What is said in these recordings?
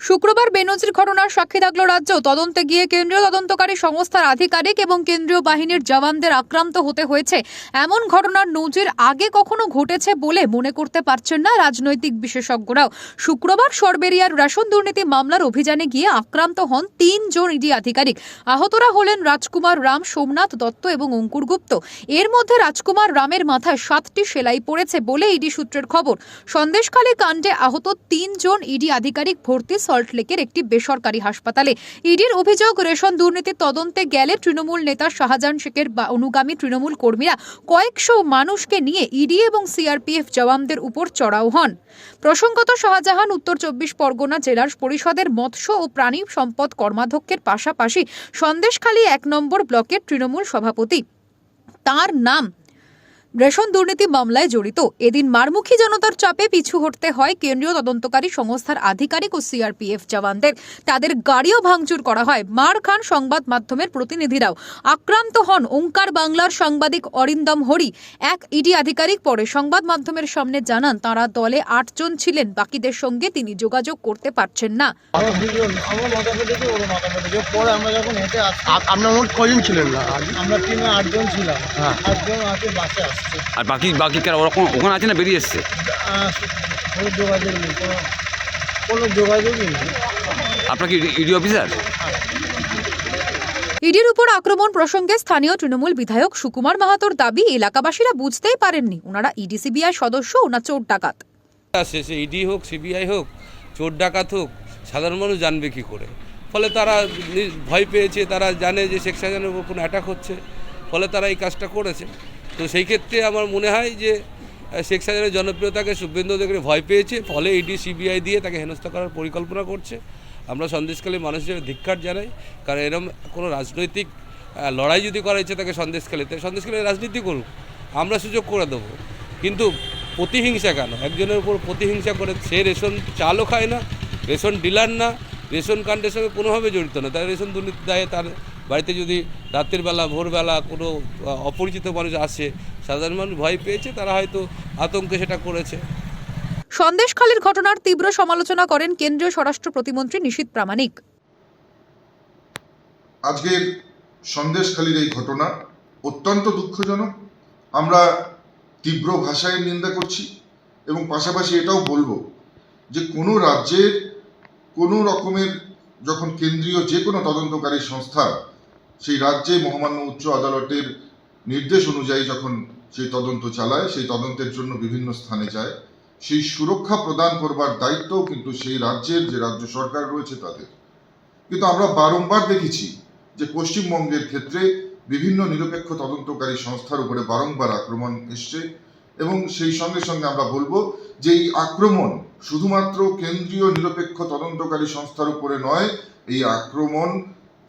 শুক্রবার বেনজির ঘটনার সাক্ষী থাকল রাজ্য। তদন্তে গিয়ে কেন্দ্রীয় তদন্তকারী সংস্থার আধিকারিক এবং কেন্দ্রীয় বাহিনীর জওয়ানদের আক্রান্ত হতে হয়েছে। এমন ঘটনার নজির আগে কখনো ঘটেছে বলে মনে করতে পারছেন না রাজনৈতিক বিশেষজ্ঞরাও। শুক্রবার সরবেরিয়ার রেশন দুর্নীতি মামলার অভিযানে গিয়ে আক্রান্ত হন তিনজন ইডি আধিকারিক। আহতরা হলেন রাজকুমার রাম সোমনাথ দত্ত এবং অঙ্কুর গুপ্ত। এর মধ্যে রাজকুমার রামের মাথায় সাতটি সেলাই পড়েছে বলে ইডি সূত্রের খবর। সন্দেশখালী কাণ্ডে আহত তিনজন ইডি আধিকারিক ভর্তি সল্টলেকের একটি বেসরকারি হাসপাতালে। ইডির অভিযোগ, রেশন দুর্নীতির তদন্তে গেলে তৃণমূল নেতা শাহজাহান শেখের বা অনুগামী তৃণমূল কর্মীরা কয়েকশো মানুষকে নিয়ে ইডি এবং সিআরপিএফ জওয়ানদের উপর চড়াও হন। প্রসঙ্গত, শাহজাহান উত্তর চব্বিশ পরগনা জেলার পরিষদের মৎস্য ও প্রাণী সম্পদ কর্মাধ্যক্ষের পাশাপাশি সন্দেশখালী এক নম্বর ব্লকের তৃণমূল সভাপতি। তার নাম রেশন দুর্নীতি মামলায় জড়িত। এদিন মারমুখী জনতার চাপে পিছু হটতে হয় কেন্দ্রীয় তদন্তকারী সংস্থার আধিকারিক ও সিআরপিএফ জওয়ানদের। তাদের গাড়িও ভাঙচুর করা হয়। মার খান সংবাদ মাধ্যমের প্রতিনিধিরাও আক্রান্ত হন ওঙ্কার বাংলার সাংবাদিক অরিন্দম হরি। এক ইডি আধিকারিক পরে সংবাদ মাধ্যমের সামনে জানান তারা দলে আটজন ছিলেন বাকিদের সঙ্গে তিনি যোগাযোগ করতে পারছেন না। আমার মোট কজন ছিলেন? না আমরা টিমে আটজন ছিলাম। হ্যাঁ। আটজন আছে বাসে আসছে আর বাকি বাকি কারা? ওরকম ওখানে আছে না বেরিয়ে এসছে? কোনো যোগাযোগ নেই কোনো কোনো যোগাযোগই নেই। আপনার কি ইডি অফিসার? ইডির উপর আক্রমণ প্রসঙ্গে স্থানীয় তৃণমূল বিধায়ক সুকুমার মাহাতোর দাবি এলাকাবাসীরা বুঝতেই পারেননি। ওনারা ইডি সিবিআই সদস্য ওনা চোর ডাকাত। সে ইডি হোক সিবিআই হোক চোর ডাকাত হোক সাধারণ মানুষ জানবে কী করে। ফলে তারা ভয় পেয়েছে তারা জানে যে শেখ শাহজাহানের উপর কোনো অ্যাটাক হচ্ছে। ফলে তারা এই কাজটা করেছে। তো সেই ক্ষেত্রে আমার মনে হয় যে শেখ শাহজাহানের জনপ্রিয়তাকে শুভেন্দু অধিকারী ভয় পেয়েছে, ফলে ইডি সিবিআই দিয়ে তাকে হেনস্থা করার পরিকল্পনা করছে। আমরা সন্দেশকালী মানুষ হিসেবে ধিক্ষার জানাই, কারণ এরম কোনো রাজনৈতিক লড়াই যদি করা ইচ্ছে তাকে সন্দেশকালীতে সন্দেশকালী রাজনীতি করুক, আমরা সুযোগ করে দেবো। কিন্তু প্রতিহিংসা কেন? একজনের উপর প্রতিহিংসা করে সে রেশন চালও খায় না, রেশন ডিলার না, রেশন কাণ্ডের সঙ্গে কোনোভাবে জড়িত না। তার রেশন দুর্নীতি দায়ে তার বাড়িতে যদি রাতের বেলা ভোরবেলা কোনো আহ, অপরিচিত মানুষ আসে সাধারণ মানুষ ভয় পেয়েছে তারা হয়তো আতঙ্কে সেটা করেছে। সন্দেশখালীর ঘটনার তীব্র সমালোচনা করেন কেন্দ্রীয় স্বরাষ্ট্র প্রতিমন্ত্রী নিশীত প্রামাণিক। আজকের সন্দেশখালির এই ঘটনা অত্যন্ত দুঃখজনক। আমরা তীব্র ভাষায় নিন্দা করছি এবং পাশাপাশি এটাও বলব যে কোনো রাজ্যের কোনো রকমের যখন কেন্দ্রীয় যে কোনো তদন্তকারী সংস্থা সেই রাজ্যে মহামান্য উচ্চ আদালতের নির্দেশ অনুযায়ী যখন সেই তদন্ত চালায়, সেই তদন্তের জন্য বিভিন্ন স্থানে যায়। সেই সুরক্ষা প্রদান করবার দায়িত্বও কিন্তু সেই রাজ্যের যে রাজ্য সরকার রয়েছে তাদের। কিন্তু আমরা বারংবার দেখেছি যে পশ্চিমবঙ্গের ক্ষেত্রে বিভিন্ন নিরপেক্ষ তদন্তকারী সংস্থার উপরে বারংবার আক্রমণ এসছে এবং সেই সঙ্গে সঙ্গে আমরা বলব যে এই আক্রমণ শুধুমাত্র কেন্দ্রীয় নিরপেক্ষ তদন্তকারী সংস্থার উপরে নয়, এই আক্রমণ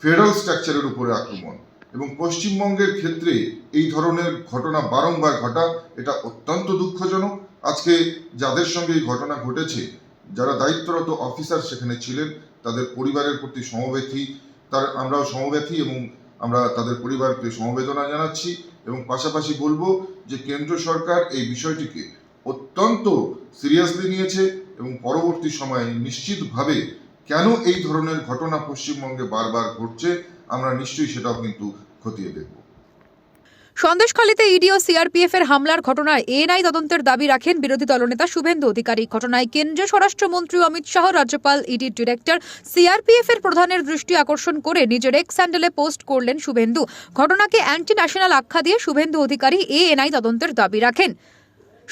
ফেডারেল স্ট্রাকচারের উপরে আক্রমণ এবং পশ্চিমবঙ্গের ক্ষেত্রে এই ধরনের ঘটনা বারংবার ঘটা, এটা অত্যন্ত দুঃখজনক। আজকে যাদের সঙ্গে এই ঘটনা ঘটেছে, যারা দায়িত্বরত অফিসার সেখানে ছিলেন, তাদের পরিবারের প্রতি সমবেথী, তার আমরাও সমবেথী এবং আমরা তাদের পরিবারকে সমবেদনা জানাচ্ছি এবং পাশাপাশি বলব যে কেন্দ্র সরকার এই বিষয়টিকে অত্যন্ত সিরিয়াসলি নিয়েছে এবং পরবর্তী সময়ে নিশ্চিতভাবে কেন এই ধরনের ঘটনা পশ্চিমবঙ্গে বারবার ঘটছে, আমরা নিশ্চয়ই সেটাও কিন্তু খতিয়ে দেখব। সন্দেশখালীতে ইডি ও সিআরপিএফ এর হামলার ঘটনায় এনআই তদন্তের দাবি রাখেন বিরোধী দলনেতা শুভেন্দু অধিকারী। ঘটনায় কেন্দ্রীয় স্বরাষ্ট্রমন্ত্রী অমিত শাহ, রাজ্যপাল ইডির ডিরেক্টর সিআরপিএফ এর প্রধানের দৃষ্টি আকর্ষণ করে নিজের এক্স স্যান্ডেলে পোস্ট করলেন শুভেন্দু। ঘটনাকে অ্যান্টি ন্যাশনাল আখ্যা দিয়ে শুভেন্দু অধিকারী এএনআই তদন্তের দাবি রাখেন।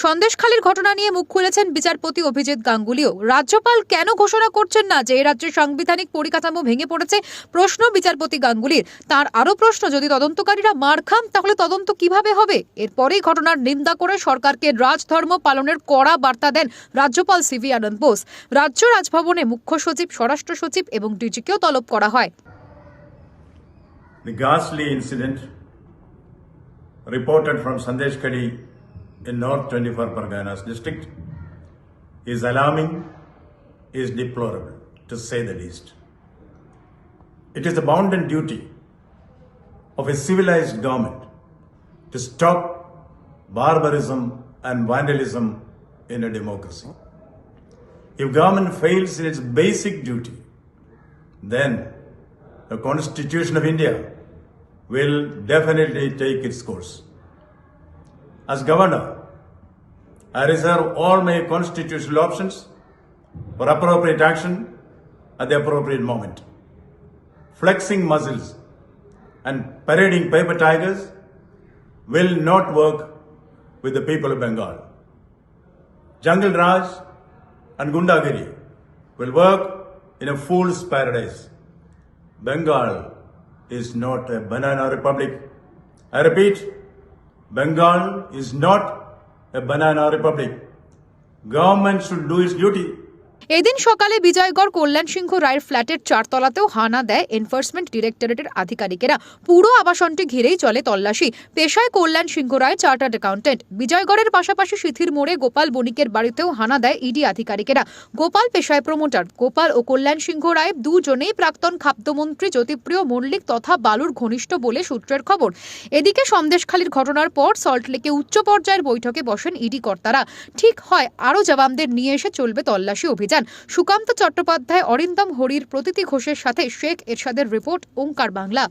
সন্দেশখালীর ঘটনা নিয়ে মুখ খুলেছেন বিচারপতি অভিজিৎ গাঙ্গুলিও। রাজ্যপাল কেন ঘোষণা করছেন না যে এ রাজ্যের সাংবিধানিক পরিকাঠামো ভেঙে পড়েছে? প্রশ্ন বিচারপতি গাঙ্গুলির। তার আরও প্রশ্ন, যদি তদন্তকারীরা মার খান, তাহলে তদন্ত কীভাবে হবে? এরপরেই ঘটনার নিন্দা করে সরকারকে রাজধর্ম পালনের কড়া বার্তা দেন রাজ্যপাল সিভি আনন্দ বোস। রাজ্য রাজভবনে মুখ্য সচিব, স্বরাষ্ট্র সচিব এবং ডিজিকেও তলব করা হয়। The ghastly incident reported from Sandesh Kadi in North 24 Parganas district is alarming, is deplorable, to say the least. It is the bounden duty of a civilized government to stop barbarism and vandalism in a democracy. If government fails in its basic duty, then the Constitution of India will definitely take its course. As governor, I reserve all my constitutional options for appropriate action at the appropriate moment. Flexing muscles and parading paper tigers will not work with the people of Bengal. Jungle Raj and Gundagiri will work in a fool's paradise. Bengal is not a banana republic. I repeat, Bengal is not a banana republic. Government should do its duty. এদিন সকালে বিজয়গড় কল্যাণ সিংহ রায়ের ফ্ল্যাটের চারতলাতেও হানা দেয় enforcement ডিরেক্টরেটের আধিকারিকেরা। পুরো আবাসনটি ঘিরেই চলে তল্লাশি। পেশায় কল্যাণ সিংহ রায় চার্টার্ড অ্যাকাউন্টেন্ট বিজয়গড়ের পাশাপাশি সিথির মোড়ে গোপাল বণিকের বাড়িতেও হানা দেয় ইডি আধিকারিকেরা। গোপাল পেশায় প্রমোটার গোপাল ও কল্যাণ সিংহ রায় দুজনেই প্রাক্তন খাদ্যমন্ত্রী জ্যোতিপ্রিয় মল্লিক তথা বালুর ঘনিষ্ঠ বলে সূত্রের খবর। এদিকে সন্দেশখালীর ঘটনার পর সল্টলেকে উচ্চ পর্যায়ের বৈঠকে বসেন ইডি কর্তারা। ঠিক হয়, আরও জবানদের নিয়ে এসে চলবে তল্লাশি অভিযান। সুকান্ত চট্টোপাধ্যায় অরিন্দম হরির প্রতীতি ঘোষের সাথে শেখ এরশাদের রিপোর্ট ওঙ্কার বাংলা।